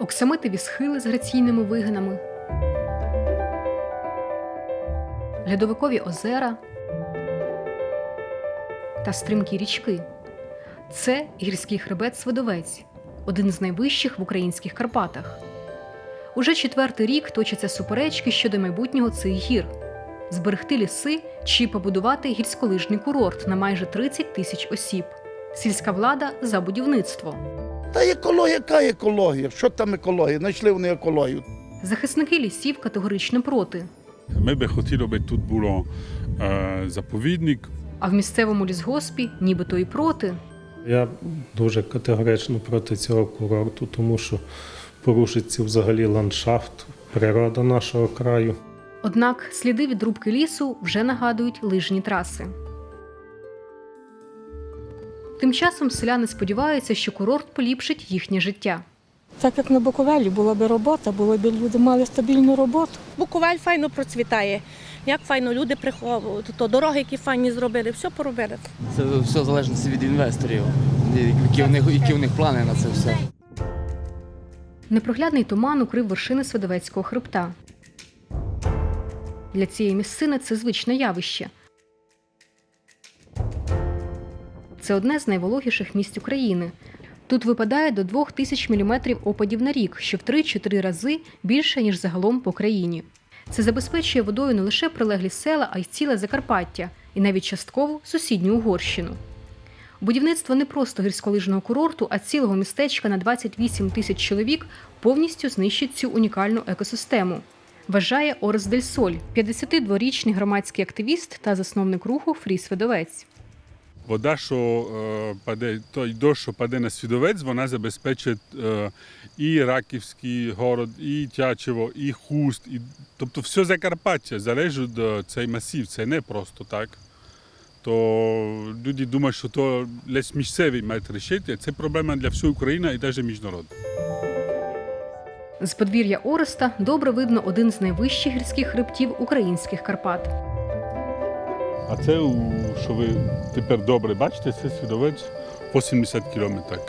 оксамитові схили з граційними вигинами, льодовикові озера та стрімкі річки. Це гірський хребет Свидовець, один з найвищих в українських Карпатах. Уже четвертий рік точаться суперечки щодо майбутнього цих гір зберегти ліси чи побудувати гірськолижний курорт на майже 30 тисяч осіб. Сільська влада за будівництво. Та екологія, яка екологія? Що там екологія? Знайшли вони екологію. Захисники лісів категорично проти. Ми би хотіли, би тут було е, заповідник, А в місцевому лісгоспі нібито і проти. Я дуже категорично проти цього курорту, тому що порушиться взагалі ландшафт, природа нашого краю. Однак сліди від рубки лісу вже нагадують лижні траси. Тим часом селяни сподіваються, що курорт поліпшить їхнє життя. Так як на Буковелі була б робота, було б люди мали стабільну роботу. Буковель файно процвітає. Як файно люди приховують, то дороги, які файні зробили, все поробили. Це все залежить від інвесторів, які в них, які в них плани на це все. Непроглядний туман укрив вершини Свидовецького хребта. Для цієї місцини це звичне явище. Це одне з найвологіших місць України. Тут випадає до 2000 мм опадів на рік, що в 3-4 рази більше, ніж загалом по країні. Це забезпечує водою не лише прилеглі села, а й ціле Закарпаття і навіть частково сусідню Угорщину. Будівництво не просто гірськолижного курорту, а цілого містечка на 28 тисяч чоловік повністю знищить цю унікальну екосистему. Вважає Орес Дель Соль, 52-річний громадський активіст та засновник руху Фріс Видовець. Вода, що е, паде, той дощ, що паде на свідовець, вона забезпечує е, і Раківський город, і Тячево, і Хуст. І, тобто все Закарпаття залежить від цей масив. Це не просто так. То люди думають, що то лише місцеві мають рішити. Це проблема для всієї України і навіть міжнародна. З подвір'я Ореста добре видно один з найвищих гірських хребтів українських Карпат. А це, що ви тепер добре бачите, це свідовець 80 кілометрів.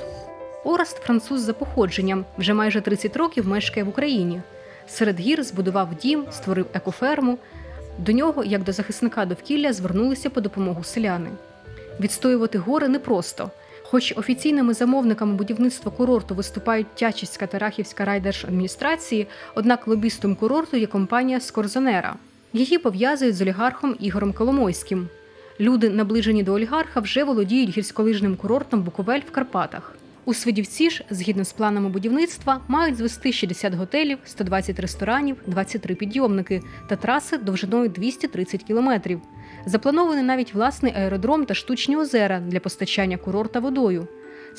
Орест француз за походженням, вже майже 30 років мешкає в Україні. Серед гір збудував дім, створив екоферму. До нього, як до захисника довкілля, звернулися по допомогу селяни. Відстоювати гори непросто. Хоч офіційними замовниками будівництва курорту виступають Тячівська та райдержадміністрації, однак лобістом курорту є компанія Скорзонера. Її пов'язують з олігархом Ігорем Коломойським. Люди, наближені до олігарха, вже володіють гірськолижним курортом Буковель в Карпатах. У Свидівці ж, згідно з планами будівництва, мають звести 60 готелів, 120 ресторанів, 23 підйомники та траси довжиною 230 кілометрів. Запланований навіть власний аеродром та штучні озера для постачання курорта водою.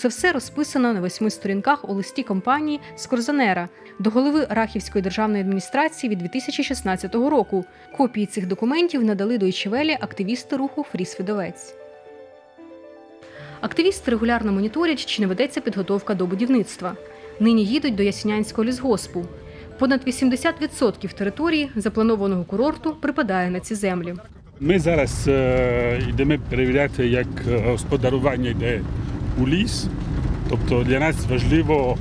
Це все розписано на восьми сторінках у листі компанії Скорзонера до голови Рахівської державної адміністрації від 2016 року. Копії цих документів надали до Ічевелі активісти руху Фріс Видовець. Активісти регулярно моніторять, чи не ведеться підготовка до будівництва. Нині їдуть до Ясінянського лісгоспу. Понад 80% території запланованого курорту припадає на ці землі. Ми зараз е, йдемо перевіряти, як е, господарювання йде у ліс. Тобто для нас важливо,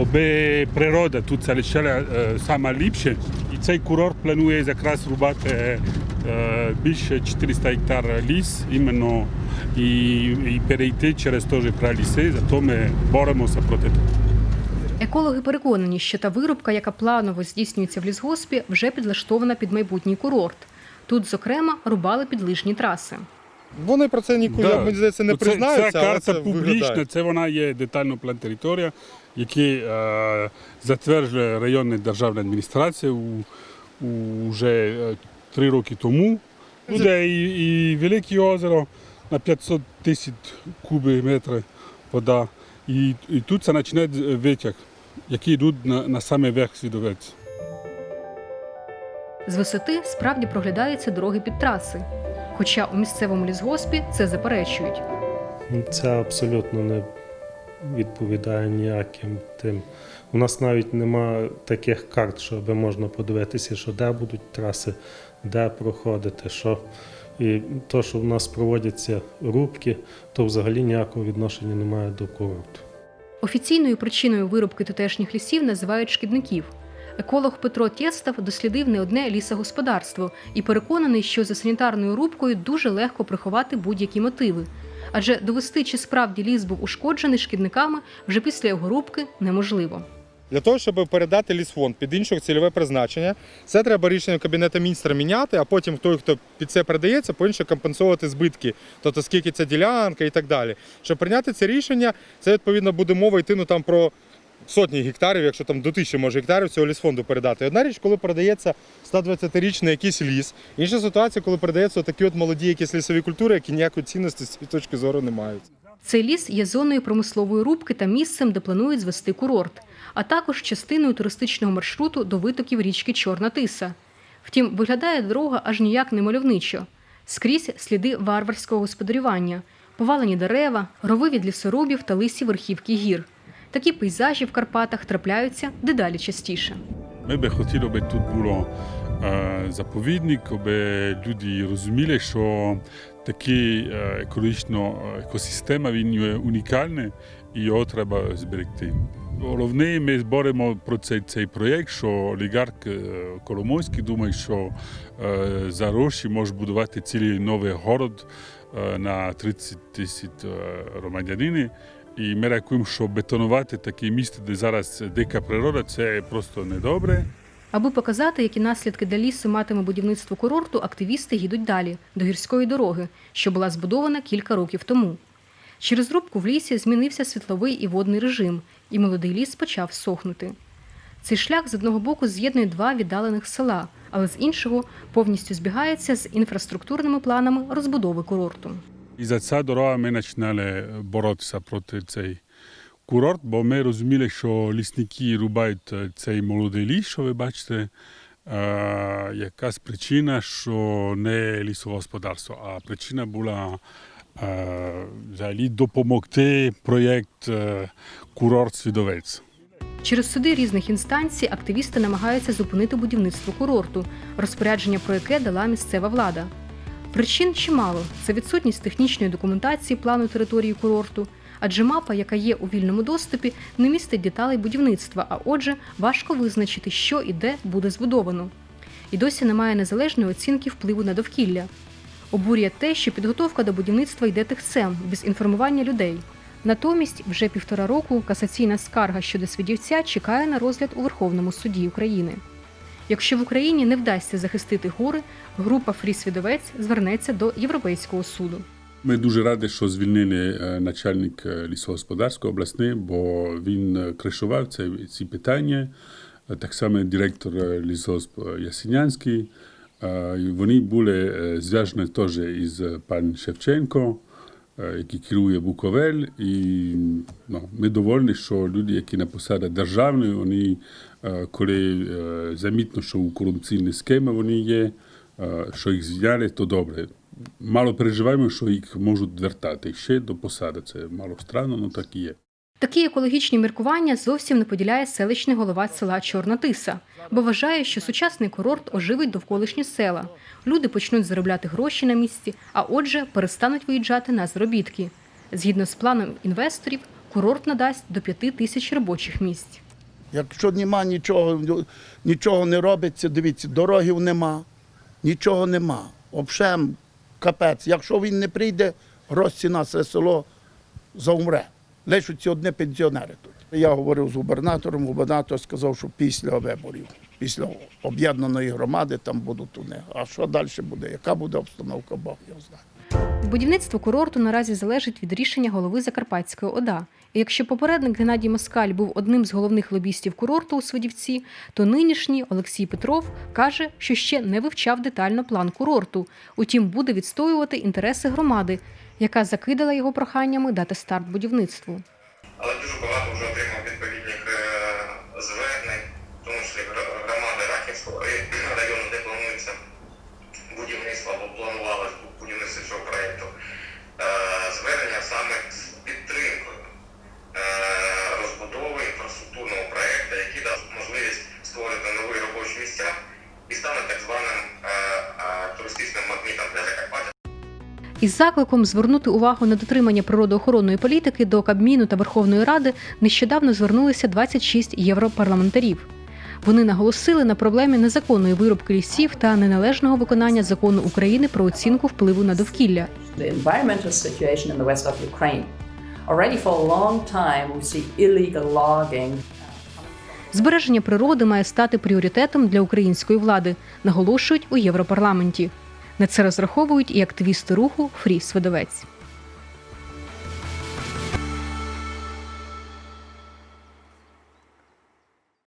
аби природа тут залишала е, саме ліпше. І цей курорт планує якраз рубати е, більше 400 гектар ліс іменно і, і перейти через теж праліси, зато ми боремося проти того. Екологи переконані, що та вирубка, яка планово здійснюється в лісгоспі, вже підлаштована під майбутній курорт. Тут, зокрема, рубали підлижні траси. Вони про це ніколи, Да. мені здається, не це- признаються, Ця але карта це публічна, виглядає. це вона є детально план територія, який е, затверджує районна державна адміністрація у, у, вже е, три роки тому. Буде і, і Велике озеро на 500 тисяч кубів метрів вода. І, і тут це починає витяг, які йдуть на, на саме верх свідовець. З висоти справді проглядаються дороги під траси. Хоча у місцевому лісгоспі це заперечують. Це абсолютно не відповідає ніяким тим. У нас навіть нема таких карт, щоб можна подивитися, що де будуть траси, де проходити, що. І то, що в нас проводяться рубки, то взагалі ніякого відношення немає до курорту. Офіційною причиною вирубки тутешніх лісів називають шкідників. Еколог Петро Тєстав дослідив не одне лісогосподарство і переконаний, що за санітарною рубкою дуже легко приховати будь-які мотиви. Адже довести, чи справді ліс був ушкоджений шкідниками вже після його рубки неможливо. Для того, щоб передати лісфонд під інше цільове призначення, це треба рішення Кабінету міністра міняти, а потім той, хто під це передається, повинен компенсувати збитки, тобто скільки це ділянка і так далі. Щоб прийняти це рішення, це відповідно буде мова йти ну, там, про сотні гектарів, якщо там до тисячі може гектарів цього лісфонду передати. Одна річ, коли передається 120-річний якийсь ліс. Інша ситуація, коли передаються такі от молоді якісь лісові культури, які ніякої цінності з цієї точки зору не мають. Цей ліс є зоною промислової рубки та місцем, де планують звести курорт, а також частиною туристичного маршруту до витоків річки Чорна Тиса. Втім, виглядає дорога аж ніяк не мальовничо. Скрізь сліди варварського господарювання, повалені дерева, рови від лісорубів та лисі верхівки гір. Такі пейзажі в Карпатах трапляються дедалі частіше. Ми би хотіли, аби тут було е, заповідник, аби люди розуміли, що такий е, екологічно екосистема він є унікальний і його треба зберегти. Головне, ми боремо про цей, цей проєкт, що олігарх е, Коломойський думає, що е, за гроші може будувати цілий новий город е, на 30 тисяч е, громадянин. І ми що бетонувати таке місце, де зараз дика природа, це просто недобре. Аби показати, які наслідки для лісу матиме будівництво курорту, активісти їдуть далі до гірської дороги, що була збудована кілька років тому. Через рубку в лісі змінився світловий і водний режим, і молодий ліс почав сохнути. Цей шлях з одного боку з'єднує два віддалених села, але з іншого повністю збігається з інфраструктурними планами розбудови курорту. І за ця дорога ми починали боротися проти цей курорт, бо ми розуміли, що лісники рубають е, цей молодий ліс, що ви бачите. Е, якась причина, що не лісове господарство, а причина була е, взагалі допомогти проєкт курорт Свідовець. Через суди різних інстанцій активісти намагаються зупинити будівництво курорту, розпорядження про яке дала місцева влада. Причин чимало це відсутність технічної документації плану території курорту, адже мапа, яка є у вільному доступі, не містить деталей будівництва, а отже, важко визначити, що і де буде збудовано. І досі немає незалежної оцінки впливу на довкілля. Обурює те, що підготовка до будівництва йде тихцем, без інформування людей. Натомість, вже півтора року касаційна скарга щодо свідівця чекає на розгляд у Верховному суді України. Якщо в Україні не вдасться захистити гори, група Фрі-Свідовець звернеться до Європейського суду. Ми дуже раді, що звільнили е, начальник е, лісогосподарського обласний, бо він е, кришував це, ці питання. Так само директор лісогосп Ясінянський. Вони були зв'язані теж із пан Шевченко, який керує Буковель. І ну, ми довольні, що люди, які на посадах державної, вони, е, коли е, замітно, що у корупційні схеми вони є, е, що їх зняли, то добре. Мало переживаємо, що їх можуть вертати ще до посади. Це мало странно, але так і є. Такі екологічні міркування зовсім не поділяє селищний голова села Чорна Тиса, бо вважає, що сучасний курорт оживить довколишні села. Люди почнуть заробляти гроші на місці, а отже, перестануть виїжджати на заробітки. Згідно з планом інвесторів, курорт надасть до п'яти тисяч робочих місць. Якщо нема нічого, нічого не робиться, дивіться, дорогів нема, нічого нема. Обшем капець. Якщо він не прийде, грозці нас це село заумре. Лишаться одні пенсіонери тут. Я говорив з губернатором, губернатор сказав, що після виборів, після об'єднаної громади там будуть вони. А що далі буде? Яка буде обстановка, Бог його знає. Будівництво курорту наразі залежить від рішення голови Закарпатської ОДА. І якщо попередник Геннадій Москаль був одним з головних лобістів курорту у Свидівці, то нинішній Олексій Петров каже, що ще не вивчав детально план курорту. Утім, буде відстоювати інтереси громади, яка закидала його проханнями дати старт будівництву. але дуже багато вже отримав відповідних е, звернень, тому що громади Рахівського району, де планується будівництво або планувалось Із закликом звернути увагу на дотримання природоохоронної політики до Кабміну та Верховної Ради нещодавно звернулися 26 європарламентарів. Вони наголосили на проблемі незаконної вирубки лісів та неналежного виконання закону України про оцінку впливу на довкілля. Збереження природи має стати пріоритетом для української влади, наголошують у Європарламенті. На це розраховують і активісти руху Фрі Свидовець.